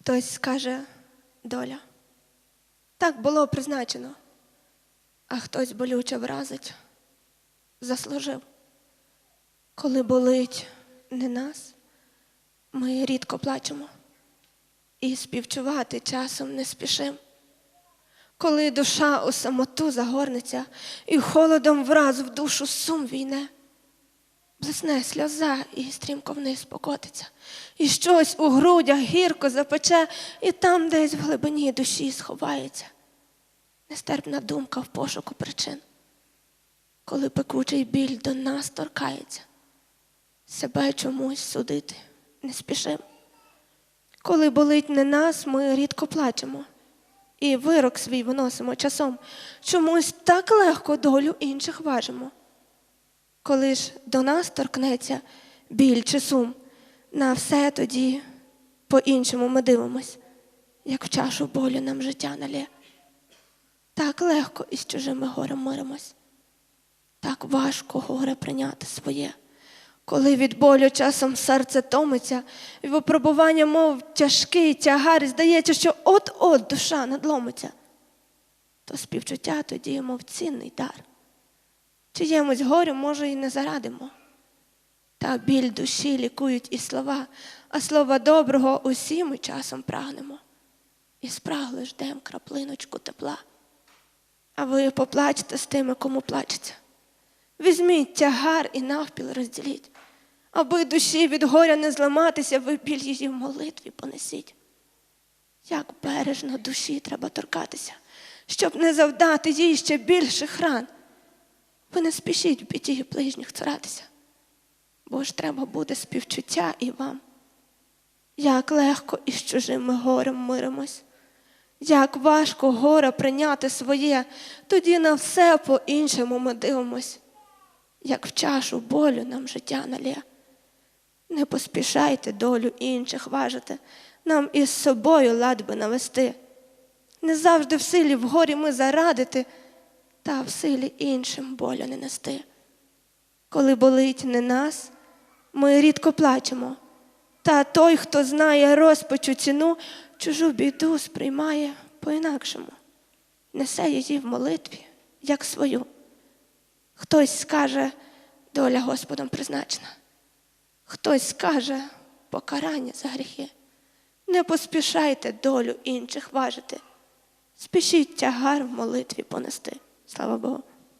Хтось скаже доля. Так було призначено, а хтось болюче вразить, заслужив. Коли болить не нас, ми рідко плачемо і співчувати часом не спішим. Коли душа у самоту загорнеться і холодом враз в душу сум війне, блисне сльоза і стрімко вниз покотиться, і щось у грудях гірко запече, і там десь в глибині душі сховається. Нестерпна думка в пошуку причин, коли пекучий біль до нас торкається, себе чомусь судити не спішим. Коли болить не нас, ми рідко плачемо, і вирок свій виносимо часом, чомусь так легко долю інших важимо. Коли ж до нас торкнеться біль чи сум, на все тоді по-іншому ми дивимось, як в чашу болю нам життя налє. Так легко із чужими горем миримось, так важко горе прийняти своє. Коли від болю часом серце томиться, і випробування, мов тяжкий тягар, і здається, що от-от душа надломиться, то співчуття тоді, мов цінний дар. Чиємусь горю, може, і не зарадимо. Та біль душі лікують і слова, а слова доброго усі ми часом прагнемо. І спрагли ждем краплиночку тепла. А ви поплачте з тими, кому плачеться. Візьміть тягар і навпіл розділіть, аби душі від горя не зламатися, ви біль її в молитві понесіть. Як бережно душі треба торкатися, щоб не завдати їй ще більших ран. Ви не спішіть в біді ближніх цуратися, бо ж треба буде співчуття і вам. Як легко із чужими горем миримось, як важко горе прийняти своє, тоді на все по-іншому ми дивимось, як в чашу болю нам життя налє. Не поспішайте долю інших важити, нам із собою лад би навести. Не завжди в силі в горі ми зарадити, та в силі іншим болю не нести. Коли болить не нас, ми рідко плачемо, та той, хто знає розпачу ціну, чужу біду сприймає по-інакшому, несе її в молитві, як свою. Хтось скаже, доля Господом призначена, хтось скаже покарання за гріхи. Не поспішайте долю інших важити, спішіть тягар в молитві понести. Estava bom.